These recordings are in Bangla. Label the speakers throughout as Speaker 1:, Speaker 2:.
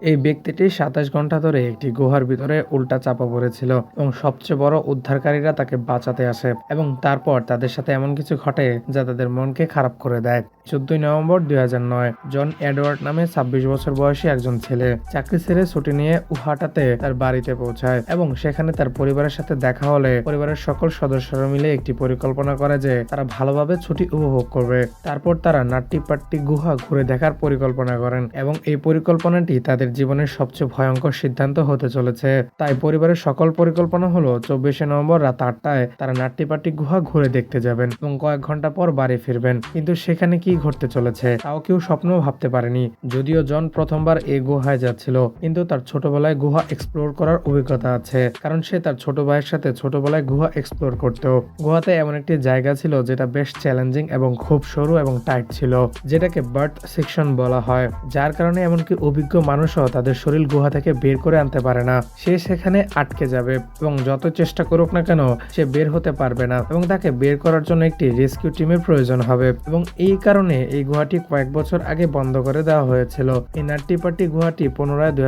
Speaker 1: এই ব্যক্তিটি সাতাশ ঘণ্টা ধরে একটি গুহার ভিতরে উল্টা চাপা পড়েছিল এবং সবচেয়ে বড় উদ্ধারকারীরা তাকে বাঁচাতে আসে এবং তারপর তাদের সাথে এমন কিছু ঘটে যা তাদের মনকে খারাপ করে দেয়। চোদ্দই নভেম্বর দুই হাজার নয়, জন এডওয়ার্ড নামে ছাব্বিশ বছর বয়সী একজন ছেলে চাকরি ছেড়ে ছুটি নিয়ে উহাটাতে তার বাড়িতে পৌঁছায় এবং সেখানে তার পরিবারের সাথে দেখা হলে পরিবারের সকল সদস্যরা মিলে একটি পরিকল্পনা করে যে তারা ভালোভাবে ছুটি উপভোগ করবে। তারপর তারা নাট্টিপাট্টি গুহা ঘুরে দেখার পরিকল্পনা করেন এবং এই পরিকল্পনাটি তাদের জীবনের সবচেয়ে ভয়ঙ্কর সিদ্ধান্ত হতে চলেছে। তাই পরিবারের সকল পরিকল্পনা হলো, চব্বিশে নভেম্বর রাত আটটায় তারা নাট্টিপাট্টি গুহা ঘুরে দেখতে যাবেন এবং কয়েক ঘণ্টা পর বাড়ি ফিরবেন। কিন্তু সেখানে কি ঘটতে চলেছে, তাও কেউ স্বপ্নও ভাবতে পারেনি। যদিও জন প্রথমবার এই গুহায় যাচ্ছিল, কিন্তু তার ছোটবেলায় গুহা এক্সপ্লোর করার অভিজ্ঞতা আছে, কারণ সে তার ছোট ভাইয়ের সাথে ছোটবেলায় গুহা এক্সপ্লোর করত গুহাতে এমন একটি জায়গা ছিল যেটা বেশ চ্যালেঞ্জিং এবং খুব সরু এবং টাইট ছিল, যেটাকে বার্থ সেকশন বলা হয়, যার কারণে এমনকি অভিজ্ঞ মানুষও তাদের শরীর গুহা থেকে বের করে আনতে পারে না। সে সেখানে আটকে যাবে এবং যত চেষ্টা করুক না কেন, সে বের হতে পারবে না এবং তাকে বের করার জন্য একটি রেস্কিউ টিমের প্রয়োজন হবে এবং এই কারণে এই গুহাটি কয়েক বছর আগে বন্ধ করে দেওয়া হয়েছিল। এই নাট্টিপাটি গুহাটি পুনরায় দুই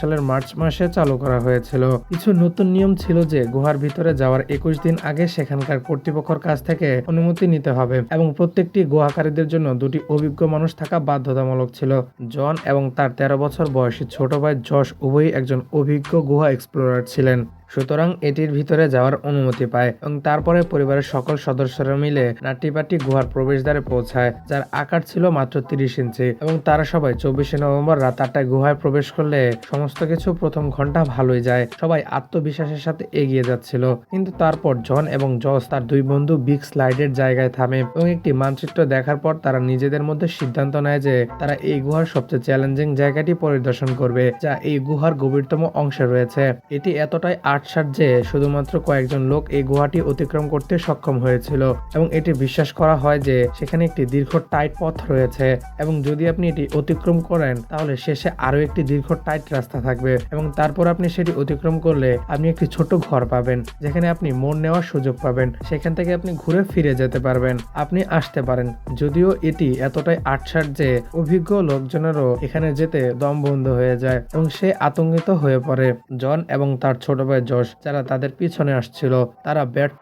Speaker 1: সালের মার্চ মাসে চালু করা হয়েছিল। কিছু নতুন নিয়ম ছিল যে গুহার ভিতরে যাওয়ার একুশ দিন আগে সেখানকার কর্তৃপক্ষের কাছ থেকে অনুমতি নিতে হবে এবং প্রত্যেকটি গুহাকারীদের জন্য দুটি অভিজ্ঞ মানুষ থাকা বাধ্যতামূলক ছিল। জন এবং তার তেরো বছর বয়সী ছোট ভাই যশ উভয়ই একজন অভিজ্ঞ গুহা এক্সপ্লোরার ছিলেন। সুতরাং এটির ভিতরে যাওয়ার অনুমতি পায় এবং তারপরে পরিবারের সকল সদস্যরা মিলে নাট্টিপাটি গুহার প্রবেশদ্বারে পৌঁছায়, যার আকার ছিল মাত্র তিরিশ ইঞ্চি এবং তারা সবাই চব্বিশে নভেম্বর রাত আটটায় গুহায় প্রবেশ করলে সমস্ত কিছু প্রথম ঘণ্টা ভালোই যায়। সবাই আত্মবিশ্বাসের সাথে এগিয়ে যাচ্ছিল। কিন্তু তারপর জন এবং জস তার দুই বন্ধু বিগ স্লাইডের জায়গায় থামে এবং একটি মানচিত্র দেখার পর তারা নিজেদের মধ্যে সিদ্ধান্ত নেয় যে তারা এই গুহার সবচেয়ে চ্যালেঞ্জিং জায়গাটি পরিদর্শন করবে, যা এই গুহার গভীরতম অংশে রয়েছে। এটি এতটাই আটসাট যে শুধুমাত্র কয়েকজন লোক এই গুহাটি অতিক্রম করতে সক্ষম হয়েছিল এবং এটি বিশ্বাস করা হয় যে সেখানে একটি দীর্ঘ টাইট পথ রয়েছে এবং যদি আপনি এটি অতিক্রম করেন, তাহলে শেষে আরও একটি দীর্ঘ টাইট রাস্তা থাকবে এবং তারপর আপনি সেটি অতিক্রম করলে আপনি একটি ছোট ঘর পাবেন, যেখানে আপনি মোড় নেওয়ার সুযোগ পাবেন। সেখান থেকে আপনি ঘুরে ফিরে যেতে পারবেন। আপনি আসতে পারেন। যদিও এটি এতটাই আটসাট যে অভিজ্ঞ লোকজনেরও এখানে যেতে দম বন্ধ হয়ে যায় এবং সে আতঙ্কিত হয়ে পড়ে। জন এবং তার ছোট ভাই যশ যারা তাদের পিছনে আসছিল তারা ব্যাট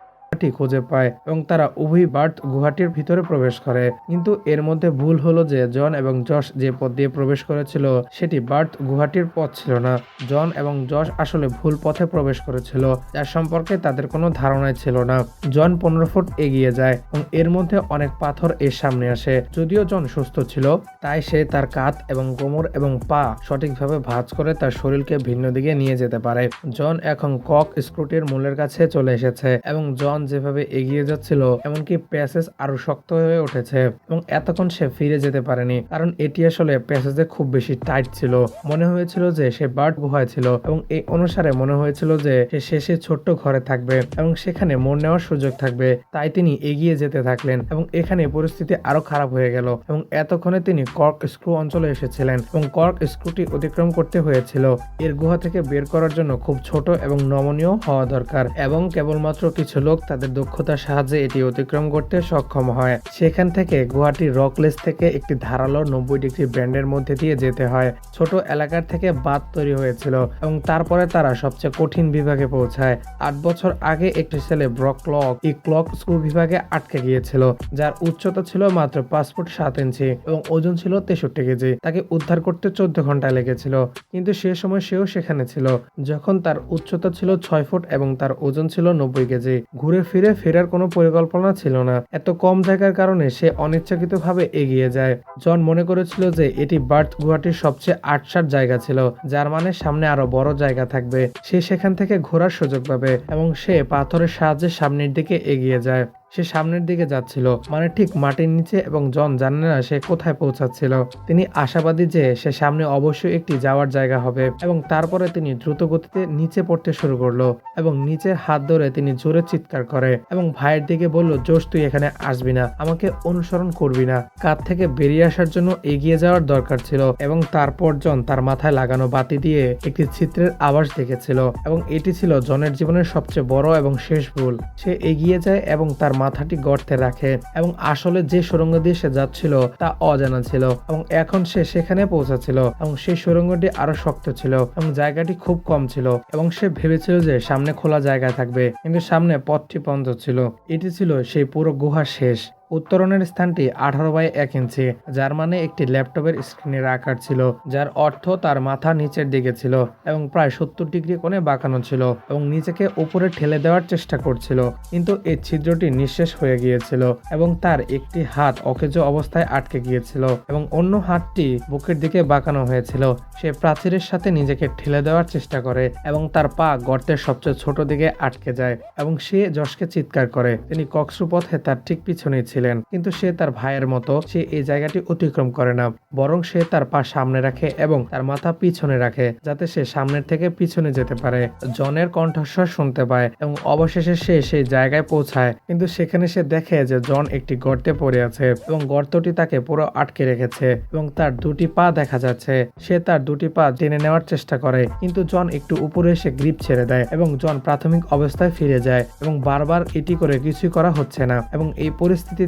Speaker 1: গুহাটি খুঁজে পায় এবং তারা উভয় বার্থ গুহাটির ভিতরে প্রবেশ করে। কিন্তু এর মধ্যে ভুল হলো যে জন এবং যশ যে পথ দিয়ে প্রবেশ করেছিল, সেটি বার্থ গুহাটির পথ ছিল না। জন এবং যশ আসলে ভুল পথে প্রবেশ করেছিল, যার সম্পর্কে তাদের কোনো ধারণাই ছিল না। জন পনেরো ফুট এগিয়ে যায় এবং এর মধ্যে অনেক পাথর এর সামনে আসে। যদিও জন সুস্থ ছিল, তাই সে তার কাত এবং কোমর এবং পা সঠিকভাবে ভাঁজ করে তার শরীরকে ভিন্ন দিকে নিয়ে যেতে পারে। জন এখন কক স্ক্রুটির মূলের কাছে চলে এসেছে এবং জন যেভাবে এগিয়ে যাচ্ছিল, এমনকি প্যাসেজ আরও শক্ত হয়ে উঠেছে এবং এতক্ষণ সে ফিরে যেতে পারেনি, কারণ এটি আসলে প্যাসেজে খুব বেশি টাইট ছিল। মনে হয়েছিল যে সে বার্ড গুহায় ছিল এবং এই অনুসারে মনে হয়েছিল যে সে শেষে ছোট্ট ঘরে থাকবে এবং সেখানে মোড় নেওয়ার সুযোগ থাকবে। তাই তিনি এগিয়ে যেতে থাকলেন এবং এখানে পরিস্থিতি আরও খারাপ হয়ে গেল এবং এতক্ষণে তিনি কর্ক স্ক্রু অঞ্চলে এসেছিলেন এবং কর্ক স্ক্রুটি অতিক্রম করতে হয়েছিল। এর গুহা থেকে বের করার জন্য খুব ছোট এবং নমনীয় হওয়া দরকার এবং কেবলমাত্র কিছু লোক তাদের দক্ষতার সাহায্যে এটি অতিক্রম করতে সক্ষম হয়। সেখান থেকে গুহাটি রকলেস থেকে একটি ধারালো নব্বই ডিগ্রি ব্যান্ডের মধ্যে দিয়ে যেতে হয়। ছোট এলাকার থেকে বাদ তৈরি হয়েছিল এবং তারপরে তারা সবচেয়ে কঠিন বিভাগে পৌঁছায়। আট বছর আগে একটি ছেলে ব্রক ক্লক এই ক্লক স্ক্রু বিভাগে আটকে গিয়েছিল, যার উচ্চতা ছিল মাত্র পাঁচ ফুট সাত ইঞ্চি এবং ওজন ছিল তেষট্টি কেজি। তাকে উদ্ধার করতে চোদ্দ ঘণ্টা লেগেছিল, কিন্তু সে সময় সেও সেখানে ছিল, যখন তার উচ্চতা ছিল ছয় ফুট এবং তার ওজন ছিল নব্বই কেজি। ঘুরে ফিরে ফেরার কোনো পরিকল্পনা ছিল না। এত কম জায়গার কারণে সে অনিচ্ছাকৃতভাবে এগিয়ে যায়। জন মনে করেছিল যে এটি বার্থ গুহাটির সবচেয়ে আটসার জায়গা ছিল, যার মানে সামনে আরও বড় জায়গা থাকবে। সে সেখান থেকে ঘোরার সুযোগ পাবে এবং সে পাথরের সাহায্যে সামনের দিকে এগিয়ে যায়। সে সামনের দিকে যাচ্ছিল। মানে ঠিক মাটির নিচে এবং জন জানে না সে কোথায় পৌঁছাচ্ছিল। তিনি আশাবাদী যে সে সামনে অবশ্যই একটি যাওয়ার জায়গা হবে এবং তারপরে তিনি দ্রুত গতিতে নিচে পড়তে শুরু করল এবং নিচে হাত ধরে তিনি জোরে চিৎকার করে এবং ভাইয়ের দিকে বলল, জোশ, তুই এখানে আসবি না। আমাকে অনুসরণ করবি না। কাত থেকে বেরিয়ে আসার জন্য এগিয়ে যাওয়ার দরকার ছিল এবং তারপর জন তার মাথায় লাগানো বাতি দিয়ে একটি চিত্রের আভাস দেখেছিল এবং এটি ছিল জনের জীবনের সবচেয়ে বড় এবং শেষ ভুল। সে এগিয়ে যায় এবং তার মাথাটি গর্তে রাখে এবং আসলে যে সুরঙ্গ দিয়ে সে যাচ্ছিল তা অজানা ছিল এবং এখন সে সেখানে পৌঁছাচ্ছিল এবং সেই সুরঙ্গটি আরও শক্ত ছিল এবং জায়গাটি খুব কম ছিল এবং সে ভেবেছিল যে সামনে খোলা জায়গা থাকবে, কিন্তু সামনে পথটি বন্ধ ছিল। এটি ছিল সেই পুরো গুহা শেষ। উত্তরণের স্থানটি আঠারো বাই এক ইঞ্চি, যার মানে একটি ল্যাপটপের স্ক্রিনের আকার ছিল, যার অর্থ তার মাথা নিচের দিকে ছিল এবং প্রায় সত্তর ডিগ্রি কোণে বাঁকানো ছিল এবং নিজেকে উপরে ঠেলে দেওয়ার চেষ্টা করছিল। কিন্তু এই ছিদ্রটি নিঃশেষ হয়ে গিয়েছিল এবং তার একটি হাত অকেজ অবস্থায় আটকে গিয়েছিল এবং অন্য হাতটি বুকের দিকে বাঁকানো হয়েছিল। সে প্রাচীরের সাথে নিজেকে ঠেলে দেওয়ার চেষ্টা করে এবং তার পা গর্তের সবচেয়ে ছোট দিকে আটকে যায় এবং সে যশকে চিৎকার করে। তিনি কক্সপথে তার ঠিক পিছনেই ছিলেন, কিন্তু সে তার ভাইয়ের মতো সে এই জায়গাটি অতিক্রম করে না, বরং সে তার পা সামনে রাখে এবং তার মাথা পিছনে রাখে, যাতে সে সামনের থেকে পিছনে যেতে পারে। জনের কণ্ঠস্বর শুনতে পায় এবং অবশেষে সে সেই জায়গায় পৌঁছায়, কিন্তু সেখানে সে দেখে যে জন একটি গর্তে পড়ে আছে এবং গর্তটি তাকে পুরো আটকে রেখেছে এবং তার দুটি পা দেখা যাচ্ছে। সে তার দুটি পা টেনে নেওয়ার চেষ্টা করে, কিন্তু জন একটু উপরে এসে গ্রিপ ছেড়ে দেয় এবং জন প্রাথমিক অবস্থায় ফিরে যায় এবং বারবার এটি করে কিছুই করা হচ্ছে না এবং এই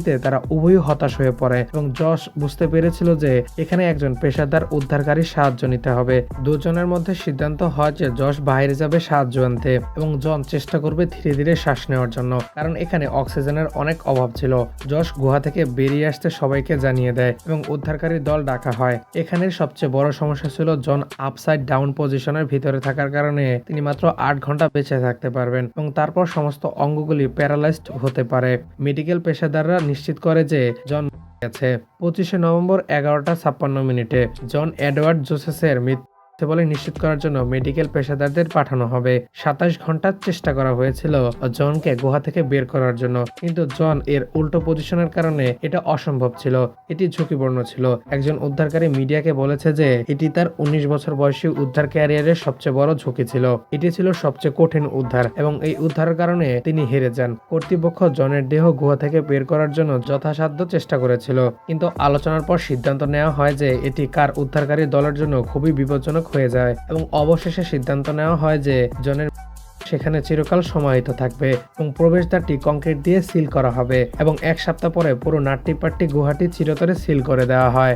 Speaker 1: পরিস্থিতিতে তারা উভয়ই হতাশ হয়ে পড়ে এবং যশ বুঝতে পেরেছিল যে এখানে একজন পেশাদার উদ্ধারকারী সাহায্য নিতে হবে। দুজনের মধ্যে সিদ্ধান্ত হয় যে যশ বাইরে যাবে সাহায্য আনতে এবং জন চেষ্টা করবে ধীরে ধীরে শ্বাস নেওয়ার জন্য, কারণ এখানে অক্সিজেনের অনেক অভাব ছিল। যশ গুহা থেকে বেরিয়ে আসতে সবাইকে জানিয়ে দেয় এবং উদ্ধারকারী দল ডাকা হয়। এখানের সবচেয়ে বড় সমস্যা ছিল জন আপসাইড ডাউন পজিশনের ভিতরে থাকার কারণে তিনি মাত্র আট ঘণ্টা বেঁচে থাকতে পারবেন এবং তারপর সমস্ত অঙ্গগুলি প্যারালাইজড হতে পারে। মেডিকেল পেশাদাররা নিশ্চিত করে যে জন গেছে। পঁচিশে নভেম্বর এগারোটা ছাপ্পান্ন মিনিটে জন এডওয়ার্ড জোসেসের মৃত্যু বলে নিশ্চিত করার জন্য মেডিকেল পেশাদারদের পাঠানো হবে। সাতাশ ঘণ্টার চেষ্টা করা হয়েছিল জনকে গুহা থেকে বের করার জন্য। কিন্তু জন এর উল্টো পজিশনের কারণে এটা অসম্ভব ছিল। এটি ঝুঁকিপূর্ণ ছিল। একজন উদ্ধারকারী মিডিয়াকে বলেছে যে, এটি তার উনিশ বছর বয়সী উদ্ধার ক্যারিয়ারের সবচেয়ে বড় ঝুঁকি ছিল। এটি ছিল সবচেয়ে কঠিন উদ্ধার এবং এই উদ্ধারের কারণে তিনি হেরে যান। কর্তৃপক্ষ জনের দেহ গুহা থেকে বের করার জন্য যথাসাধ্য চেষ্টা করেছিল। কিন্তু আলোচনার পর সিদ্ধান্ত নেওয়া হয় যে, এটি কার উদ্ধারকারী দলের জন্য খুবই বিপজ্জনক হয়ে যায় এবং অবশেষে সিদ্ধান্ত নেওয়া হয় যে জনের সেখানে চিরকাল সমাহিত থাকবে এবং প্রবেশদ্বারটি কংক্রিট দিয়ে সিল করা হবে এবং এক সপ্তাহ পরে পুরো নাট্টিপাট্টি গুহাটি চিরতরে সিল করে দেওয়া হয়।